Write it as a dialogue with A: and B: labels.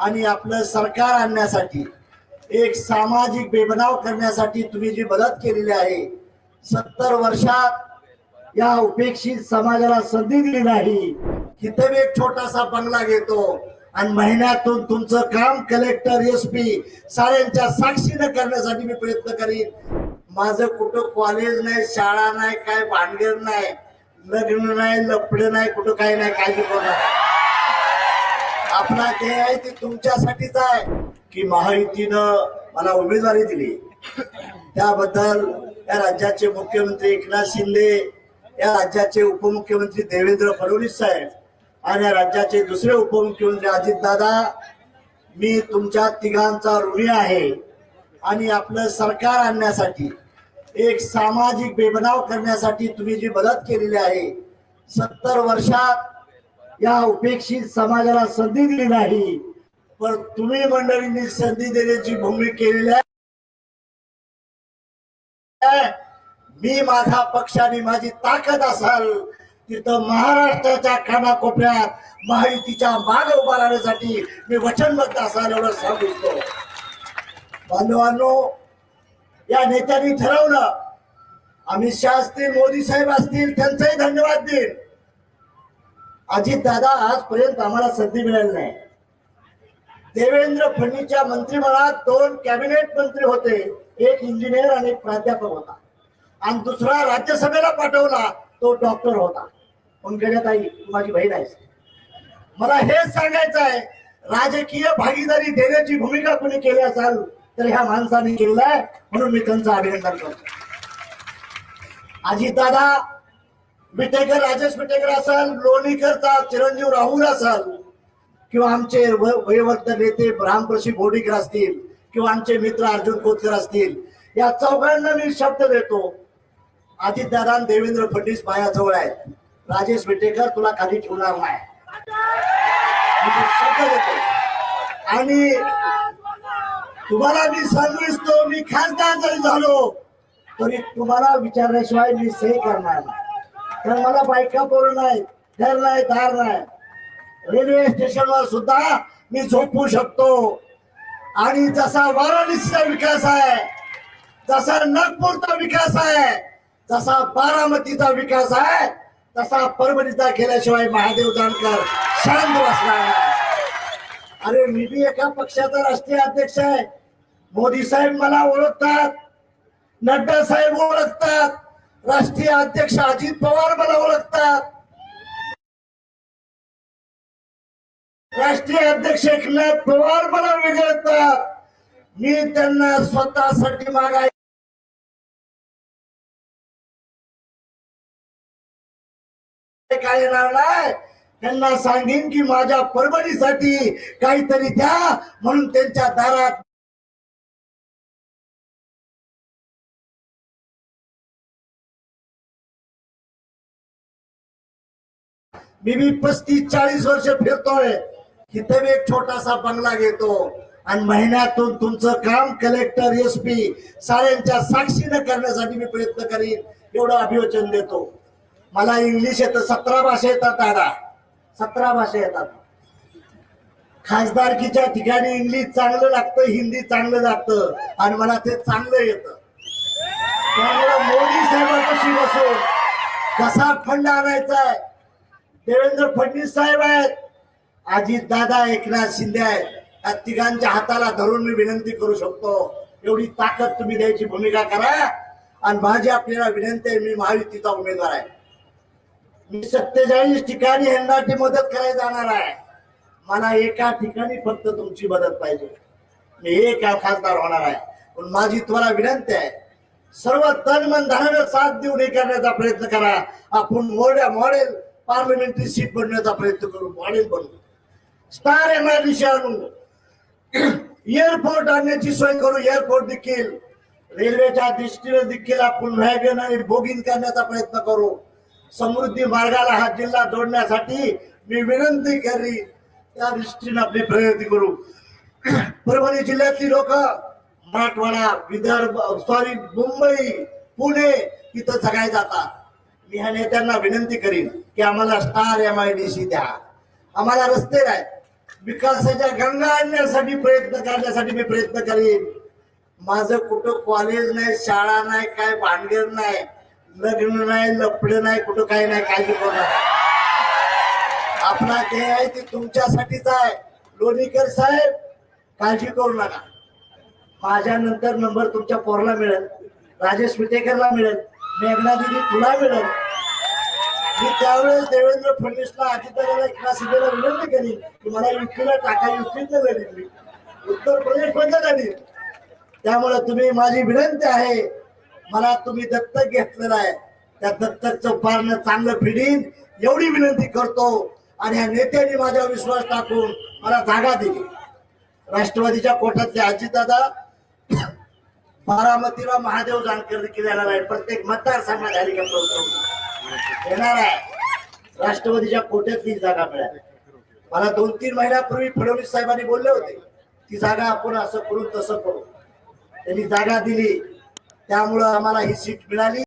A: आणि आपलं सरकार आणण्यासाठी एक सामाजिक बेबनाव करण्यासाठी तुम्ही जी मदत केलेली आहे सत्तर वर्षात या उपेक्षित समाजाला संधी दिली नाही. तिथे मी एक छोटासा बंगला घेतो आणि महिन्यातून तुमचं काम कलेक्टर एस पी साऱ्यांच्या साक्षीनं करण्यासाठी मी प्रयत्न करीन. माझं कुठं कॉलेज नाही शाळा नाही काय भानगड नाही लग्न नाही लपडे नाही कुठं काही नाही काळजी करणार आपला ध्येय आहे ते तुमच्यासाठीच आहे. की महायुतीनं मला उमेदवारी दिली. त्याबद्दल या राज्याचे मुख्यमंत्री एकनाथ शिंदे या राज्याचे उपमुख्यमंत्री देवेंद्र फडणवीस साहेब आणि या राज्याचे दुसरे उपमुख्यमंत्री अजितदादा मी तुमच्या तिघांचा ऋणी आहे. आणि आपलं सरकार आणण्यासाठी एक सामाजिक बेबनाव करण्यासाठी तुम्ही जी मदत केलेली आहे सत्तर वर्षात या उपेक्षित समाजाला संधी दिली नाही. पण तुम्ही मंडळींनी संधी देण्याची भूमिका केलेली आहे. मी माझा पक्ष आणि माझी ताकद असाल तिथं महाराष्ट्राच्या कानाकोपऱ्यात महायुतीच्या माग उभा राहण्यासाठी मी वचनबद्ध असाल एवढं सांगू इच्छितो बांधवांनो या नेत्यांनी ठरवलं अमित शाह असतील मोदी साहेब असतील त्यांचाही धन्यवाद देईल अजित दादा आजपर्यंत आम्हाला संधी मिळाली नाही. देवेंद्र फडणवीसच्या मंत्रिमंडळात दोन कॅबिनेट मंत्री होते एक इंजिनियर आणि एक प्राध्यापक होता. आणि दुसरा राज्यसभेला पाठवला तो डॉक्टर होता. पंकजाताई माझी बहीण आहे. मला हेच सांगायचं आहे राजकीय भागीदारी देण्याची भूमिका कोणी केली असाल तर ह्या माणसाने केलेला आहे म्हणून मी त्यांचं अभिनंदन करतो. अजितदादा विटेकर राजेश विटेकर असाल लोणीकरचा चिरंजीव राहुल असाल किंवा आमचे व- नेते रामप्रशी बोडीकर असतील किंवा आमचे मित्र अर्जुन कोतकर असतील या चौघांना मी शब्द देतो. अजितदादा देवेंद्र फडणवीस माझ्याजवळ आहेत. राजेश विटेकर तुला खाली ठेवणार नाही. शब्द देतो. आणि तुम्हाला मी सांगू इच्छितो मी खासदार जरी झालो तरी तुम्हाला विचारल्याशिवाय मी सही करणार नाही. तर मला बायका पोरं नाही घर नाही दार नाही. रेल्वे स्टेशनवर सुद्धा मी झोपू शकतो. आणि जसा वाराणसीचा विकास आहे जसा नागपूरचा विकास आहे जसा बारामतीचा विकास आहे तसा परभणीचा केल्याशिवाय महादेव जानकर शांत बसला अरे मी बी एका पक्षाचा राष्ट्रीय अध्यक्ष आहे. मोदी साहेब मला ओळखतात. नड्डा साहेब ओळखतात. राष्ट्रीय अध्यक्ष अजित पवार मला ओळखतात. राष्ट्रीय अध्यक्ष एकनाथ पवार मला वेगळतात मी त्यांना स्वतःसाठी मागाय काय येणार नाही? त्यांना सांगेन की माझ्या परभणीसाठी काहीतरी द्या म्हणून त्यांच्या दारात मी मी पस्तीस चाळीस वर्ष फिरतोय. तिथे मी एक छोटासा बंगला घेतो. आणि महिन्यातून तुमचं काम कलेक्टर एस पी साऱ्यांच्या साक्षीनं करण्यासाठी मी प्रयत्न करीन. एवढं अभिवचन देतो. मला इंग्लिश येतं. सतरा भाषा येतात दादा. सतरा भाषा येतात. खासदारकीच्या ठिकाणी इंग्लिश चांगलं लागतं हिंदी चांगलं लागतं आणि मला ते चांगलं येतं. त्यामुळे मोदी साहेबांपाशी बसून कसा फंड आणायचा आहे? देवेंद्र फडणवीस साहेब आहेत. अजित दादा एकनाथ शिंदे आहेत. या तिघांच्या हाताला धरून मी विनंती करू शकतो. एवढी ताकद तुम्ही द्यायची भूमिका करा. आणि माझी आपल्याला विनंती आहे मी महायुतीचा उमेदवार आहे. मी सत्तेचाळीस ठिकाणी हेंडाची मदत करायला जाणार आहे. मला एका ठिकाणी फक्त तुमची मदत पाहिजे. मी एक खासदार होणार आहे. पण माझी तुम्हाला विनंती आहे सर्व तन मन धनाने साथ देऊन हे करण्याचा प्रयत्न करा. आपण मोड्या मॉडेल पार्लमेंटरी सीट बनण्याचा प्रयत्न करू मॉडेल बनवू स्टार एमआयडीसी आणू एअरपोर्ट आणण्याची सोय करू एअरपोर्ट देखील. रेल्वेच्या दृष्टीने देखील आपण व्हॅगन आणि बोगिंग करण्याचा प्रयत्न करू. समृद्धी मार्गाला हा जिल्हा जोडण्यासाठी मी विनंती करी त्या दृष्टीने आपली प्रगती करू. परभणी जिल्ह्यातली लोक मराठवाडा विदर्भ सॉरी मुंबई पुणे तिथं सगळे जातात. मी ह्या नेत्यांना विनंती करीन की आम्हाला star M I D C द्या. आम्हाला रस्ते नाहीत विकासाच्या गंगा आणण्यासाठी प्रयत्न करण्यासाठी मी प्रयत्न करेन. माझं कुठं कॉलेज नाही शाळा नाही काय भांडगर नाही लग्न नाही लपडे नाही कुठं काय नाही काळजी करू नका आपला ध्येय आहे ते तुमच्यासाठीच आहे. लोणीकर साहेब काळजी करू नका. माझ्या नंतर नंबर तुमच्या पोरला मिळेल. राजेश विटेकरला मिळेल. मेघना दिदी तुला मिळेल. मी त्यावेळेस देवेंद्र फडणवीसला अजितदादाला एकनाथ शिंदेला विनंती केली की मला युक्तीला टाका युक्तीत लढीन मी उत्तर प्रदेश बंद झाली त्यामुळे तुम्ही माझी विनंती आहे मला तुम्ही दत्तक घेतलेलं आहे. त्या दत्तकचं पारणं चांगलं फिडीन एवढी विनंती करतो. आणि या नेत्यांनी माझ्यावर विश्वास टाकून मला जागा दिली. राष्ट्रवादीच्या कोटातले अजितदादा बारामतीला महादेव जानकर देखील येणार आहे प्रत्येक मतदारसंघात हेलिकॉप्टर येणार आहे. राष्ट्रवादीच्या कोट्यातली जागा मिळाली. मला दोन तीन महिन्यापूर्वी फडणवीस साहेबांनी बोलले होते ती जागा आपण असं करू तसं करू. त्यांनी जागा दिली. त्यामुळं आम्हाला ही सीट मिळाली.